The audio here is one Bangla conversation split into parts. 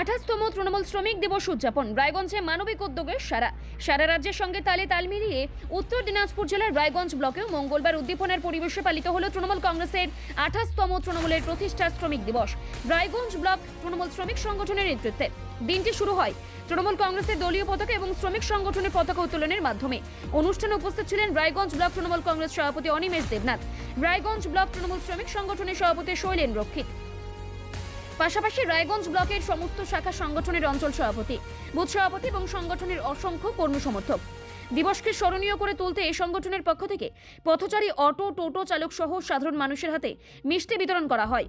আঠাশতম তৃণমূল শ্রমিক দিবস উদযাপন। রায়গঞ্জে মানবিক উদ্যোগের সারা। সারা রাজ্যের সঙ্গে তালে তাল মিলিয়ে উত্তর দিনাজপুর জেলার রায়গঞ্জ ব্লকেও মঙ্গলবার উদ্দীপনার পরিবেশে পালিত হল তৃণমূল কংগ্রেসের আঠাশতম তৃণমূলের প্রতিষ্ঠা শ্রমিক দিবস। রায়গঞ্জ ব্লক তৃণমূল শ্রমিক সংগঠনের নেতৃত্বে। দিনটি শুরু হয় তৃণমূল কংগ্রেসের দলীয় পতাকা এবং শ্রমিক সংগঠনের পতাকা উত্তোলনের মাধ্যমে। অনুষ্ঠানে উপস্থিত ছিলেন রায়গঞ্জ ব্লক তৃণমূল কংগ্রেস সভাপতি অনিমেষ দেবনাথ। রায়গঞ্জ ব্লক তৃণমূল শ্রমিক সংগঠনের সভাপতি শৈলেন রক্ষিত। পাশাপাশি রায়গঞ্জ ব্লকের সমস্ত শাখা সংগঠনের অঞ্চল সভাপতি, বুথ সভাপতি এবং সংগঠনের অসংখ্য কর্মী সমর্থক। দিবসকে স্মরণীয় করে তুলতে এই সংগঠনের পক্ষ থেকে পথচারী অটো, টোটো চালক সহ সাধারণ মানুষের হাতে মিষ্টি বিতরণ করা হয়।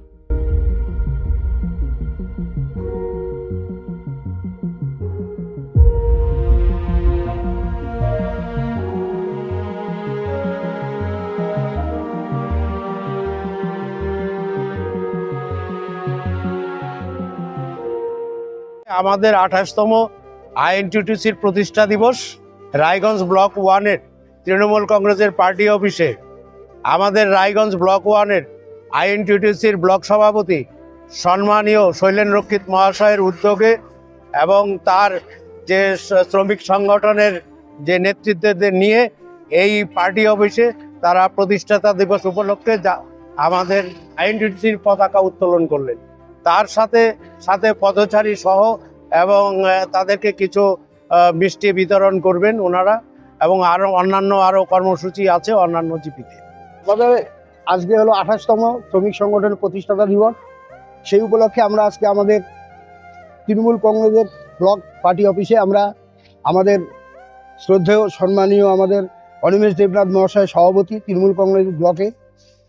আমাদের আঠাশতম আইএনটিটিসির প্রতিষ্ঠা দিবস, রায়গঞ্জ ব্লক ওয়ানের তৃণমূল কংগ্রেসের পার্টি অফিসে। আমাদের রায়গঞ্জ ব্লক ওয়ানের আইএনটিটিসির ব্লক সভাপতি সম্মানীয় শৈলেন রক্ষিত মহাশয়ের উদ্যোগে এবং তার যে শ্রমিক সংগঠনের যে নেতৃত্বদের নিয়ে এই পার্টি অফিসে তারা প্রতিষ্ঠাতা দিবস উপলক্ষে যা, আমাদের আইএনটিটিসির পতাকা উত্তোলন করলেন। তার সাথে সাথে পথচারী সহ এবং তাদেরকে কিছু মিষ্টি বিতরণ করবেন ওনারা এবং আরও অন্যান্য আরও কর্মসূচি আছে অন্যান্য জিপিতে। তবে আজকে হলো আঠাশতম শ্রমিক সংগঠনের প্রতিষ্ঠাতা দিবস। সেই উপলক্ষে আমরা আজকে আমাদের তৃণমূল কংগ্রেসের ব্লক পার্টি অফিসে আমরা আমাদের শ্রদ্ধেয়, সম্মানীয় আমাদের অনিমেষ দেবনাথ মহাশয় সভাপতি তৃণমূল কংগ্রেস ব্লকে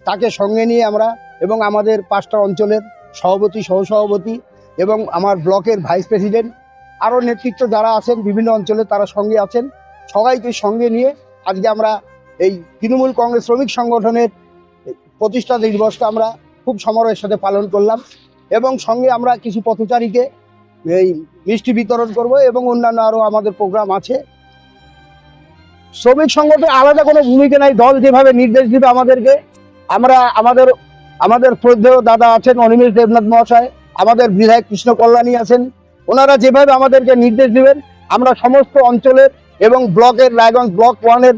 তাকে সঙ্গে নিয়ে আমরা এবং আমাদের পাঁচটা অঞ্চলের সভাপতি, সহসভাপতি এবং আমার ব্লকের ভাইস প্রেসিডেন্ট, আরও নেতৃত্ব যারা আছেন, বিভিন্ন অঞ্চলে তারা সঙ্গে আছেন। সবাইকে সঙ্গে নিয়ে আজকে আমরা এই তৃণমূল কংগ্রেস শ্রমিক সংগঠনের প্রতিষ্ঠা দিবসটা আমরা খুব সমারোহের সাথে পালন করলাম এবং সঙ্গে আমরা কিছু পথচারীকে এই মিষ্টি বিতরণ করব এবং অন্যান্য আরও আমাদের প্রোগ্রাম আছে। শ্রমিক সংগঠনের আলাদা কোনো ভূমিকা নাই, দল যেভাবে নির্দেশ দিবে আমাদেরকে, আমরা আমাদের আমাদের শ্রদ্ধেয় দাদা আছেন অনিমেষ দেবনাথ মহাশয়, আমাদের বিধায়ক কৃষ্ণ কল্যাণী আছেন। ওনারা যেভাবে আমাদেরকে নির্দেশ দেবেন, আমরা সমস্ত অঞ্চলের এবং ব্লকের রায়গঞ্জ ব্লক ওয়ানের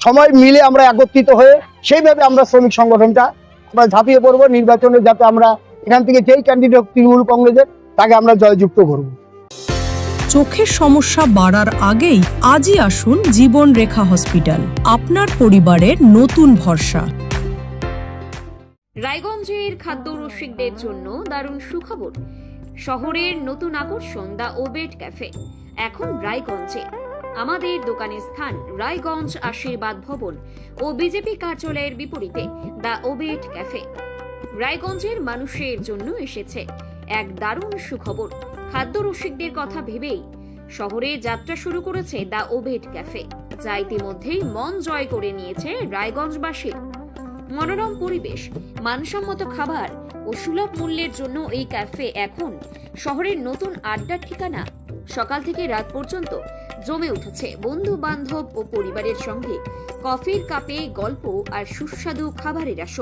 সময় মিলে আমরা একত্রিত হয়ে সেইভাবে আমরা শ্রমিক সংগঠনটা, আমরা ঝাঁপিয়ে পড়ব নির্বাচনে যাতে আমরা এখান থেকে যেই ক্যান্ডিডেট তৃণমূল কংগ্রেসের, তাকে আমরা জয়যুক্ত করব। চোখের সমস্যা বাড়ার আগেই আজই আসুন জীবন রেখা হসপিটাল, আপনার পরিবারের নতুন ভরসা। রায়গঞ্জের খাদ্য রসিকদের জন্য দারুণ সুখবর। শহরের নতুন আকর্ষণ, দ্য ওবেট ক্যাফে, এখন রায়গঞ্জে। আমাদের দোকানের স্থান, রায়গঞ্জ আশীর্বাদ ভবন ও বিজেপি কার্যালয়ের বিপরীতে, দ্য ওবেট ক্যাফে। রায়গঞ্জের মানুষের জন্য এসেছে এক দারুণ সুখবর। খাদ্য রসিকদের কথা ভেবেই শহরে যাত্রা শুরু করেছে দ্য ওবেট ক্যাফে, যা ইতিমধ্যেই মন জয় করে নিয়েছে রায়গঞ্জবাসীর মনোরম পরিবেশ, মানসম্মত খাবার ও সুলভ মূল্যের জন্য এই ক্যাফে এখন শহরের নতুন আড্ডার ঠিকানা। সকাল থেকে রাত পর্যন্ত জমে উঠেছে বন্ধু বান্ধব ও পরিবারের সঙ্গে কফির কাপে গল্প আর সুস্বাদু খাবারের আসর।